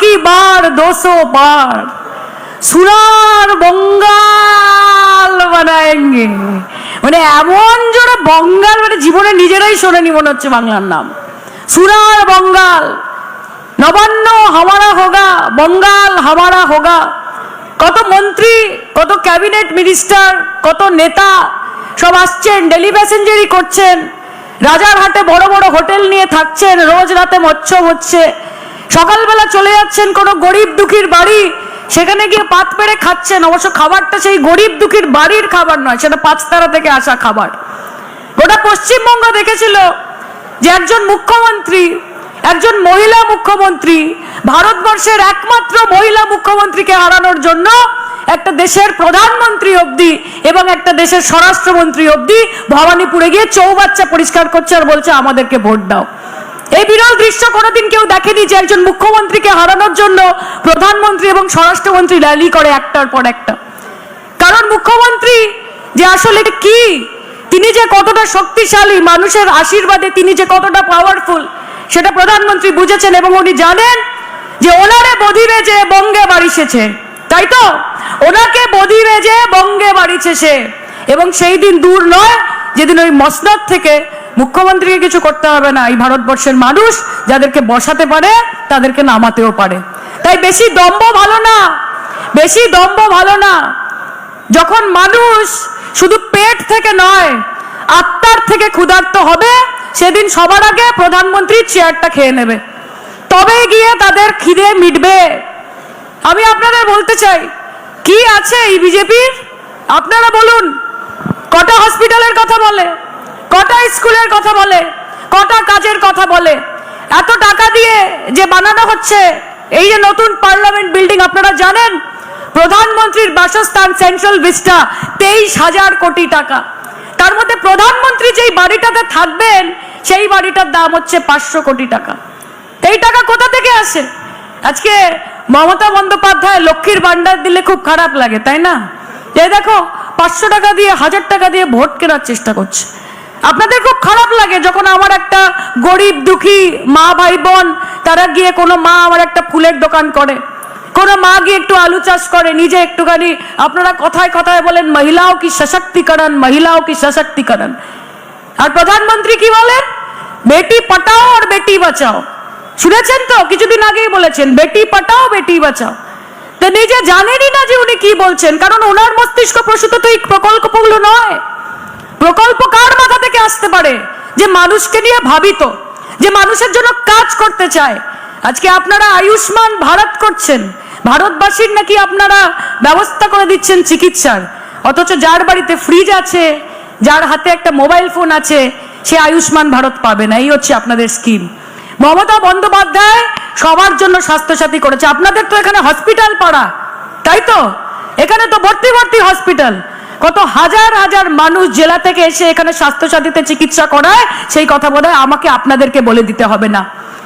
কি বার দোসো বার সুরার বঙ্গাল বানায়েঙ্গে মানে এমন জোরে বঙ্গাল মানে জীবনে নিজেরাই শোনেনি মনে হচ্ছে বাংলার নাম। সুরার বঙ্গাল, নবান্ন হামারা হোগা, বঙ্গাল হামারা হোগা। কত মন্ত্রী, কত ক্যাবিনেট মিনিস্টার, কত নেতা সব আসছেন, ডেলি প্যাসেঞ্জারই করছেন। রাজারহাটে বড় বড় হোটেল নিয়ে থাকছেন, রোজ রাতে মৎস্য হচ্ছে। সকালবেলা চলে যাচ্ছেন কোনো গরিব দুঃখীর বাড়ি, সেখানে গিয়ে পাত পেড়ে খাচ্ছেন, অবশ্য খাবারটা সেই গরিব দুঃখীর বাড়ির খাবার নয়, সেটা পাঁচতারা থেকে আসা খাবার। গোটা পশ্চিমবঙ্গ দেখেছিল যে একজন মুখ্যমন্ত্রী, একজন মহিলা মুখ্যমন্ত্রী, ভারতবর্ষের একমাত্র মহিলা মুখ্যমন্ত্রীকে হারানোর জন্য একটা দেশের প্রধানমন্ত্রী অবধি এবং একটা দেশের স্বরাষ্ট্রমন্ত্রী অবধি ভবানীপুরে গিয়ে চৌবাচ্চা পরিষ্কার করছে আর বলছে, আমাদেরকে ভোট দাও। এই বিরল দৃশ্য কোনোদিন কেউ দেখেনি যে একজন মুখ্যমন্ত্রীকে হারানোর জন্য প্রধানমন্ত্রী এবং স্বরাষ্ট্রমন্ত্রী র্যালি করে একটার পর একটা। কারণ মুখ্যমন্ত্রী যে আসলে কি? তিনি যে কতটা শক্তিশালী মানুষের আশীর্বাদে তিনি যে কতটা পাওয়ারফুল সেটা প্রধানমন্ত্রী বুঝেছেন এবং উনি জানেন যে ওনারে বধিবে যে বঙ্গে বাড়িছেছে তাই তো? ওনাকে বধিবে যে বঙ্গে বাড়িছে সে এবং সেই দিন দূর নয়, যেদিন ওই মসনদ থেকে মুখ্যমন্ত্রীকে কিছু করতে হবে না। এই ভারতবর্ষের মানুষ যাদেরকে বসাতে পারে, তাদেরকে নামাতেও পারে। তাই বেশি দম্ভ ভালো না। বেশি দম্ভ ভালো না। যখন মানুষ শুধু পেট থেকে নয়, আত্মার থেকে ক্ষুধার্ত হবে, সেদিন সবার আগে প্রধানমন্ত্রী চেয়ারটা খেয়ে নেবে। তবে গিয়ে তাদের খিদে মিটবে। আমি আপনাদের বলতে চাই, কি আছে এই বিজেপির? আপনারা বলুন, কটা হসপিটালের কথা বলে? কটা স্কুলের কথা বলে, কটা কাজের কথা বলে, এত টাকা দিয়ে যে বানানো হচ্ছে, এই যে নতুন পার্লামেন্ট বিল্ডিং, আপনারা জানেন? প্রধানমন্ত্রীর বাসস্থান সেন্ট্রাল ভিস্টা, তেইশ হাজার কোটি টাকা। তার মধ্যে প্রধানমন্ত্রী যেই বাড়িটাতে থাকবেন, সেই বাড়িটার দাম হচ্ছে পাঁচশো কোটি টাকা। এই টাকা কোথা থেকে আসে? আজকে মমতা বন্দ্যোপাধ্যায় লক্ষ্মীর ভান্ডার দিলে খুব খারাপ লাগে, তাই না? এই দেখো, পাঁচশো টাকা দিয়ে, হাজার টাকা দিয়ে ভোট কেনার চেষ্টা করছে। আপনাদের খুব খারাপ লাগে যখন আমার একটা গরিব, দুঃখী মা ভাই বোন তারা গিয়ে কোনো মা আমার একটা ফুলের দোকান করে। কোনো মা গিয়ে একটু আলু চাষ করে, নিজে একটুখানি, আপনারা কথায় কথায় বলেন, মহিলাও কি সশক্তিকরণ, মহিলাও কি সশক্তিকরণ? আর প্রধানমন্ত্রী কি বলেন? বেটি পটাও আর বেটি বাঁচাও। শুনেছেন তো? কিছুদিন আগেই বলেছেন, বেটি পটাও বেটি বাঁচাও। তো নিজে জানেনই না যে উনি কি বলছেন, কারণ ওনার মস্তিষ্ক প্রসূত তো এই প্রকল্পগুলো নয়। প্রকল্প কার আসতে পারে, যে মানুষকে নিয়ে ভাবিত, যে মানুষের জন্য কাজ করতে চায়। আজকে আপনারা আয়ুষ্মান ভারত করছেন। ভারতবাসীর নাকি আপনারা ব্যবস্থা করে দিচ্ছেন চিকিৎসার। অথচ যার বাড়িতে ফ্রিজ আছে, যার হাতে একটা মোবাইল ফোন আছে, সে আয়ুষ্মান ভারত পাবে না। এই হচ্ছে আপনাদের স্কিম মমতা বন্দ্যোপাধ্যায় সবার জন্য স্বাস্থ্যসাথী করেছে। আপনাদের তো এখানে হসপিটাল পাড়া, তাই তো? এখানে তো ভর্তি ভর্তি হসপিটাল কত হাজার হাজার মানুষ জেলা থেকে এসে এখানে স্বাস্থ্যসাথীতে চিকিৎসা করায়, সেই কথা বোধ আমাকে আপনাদেরকে বলে দিতে হবে না।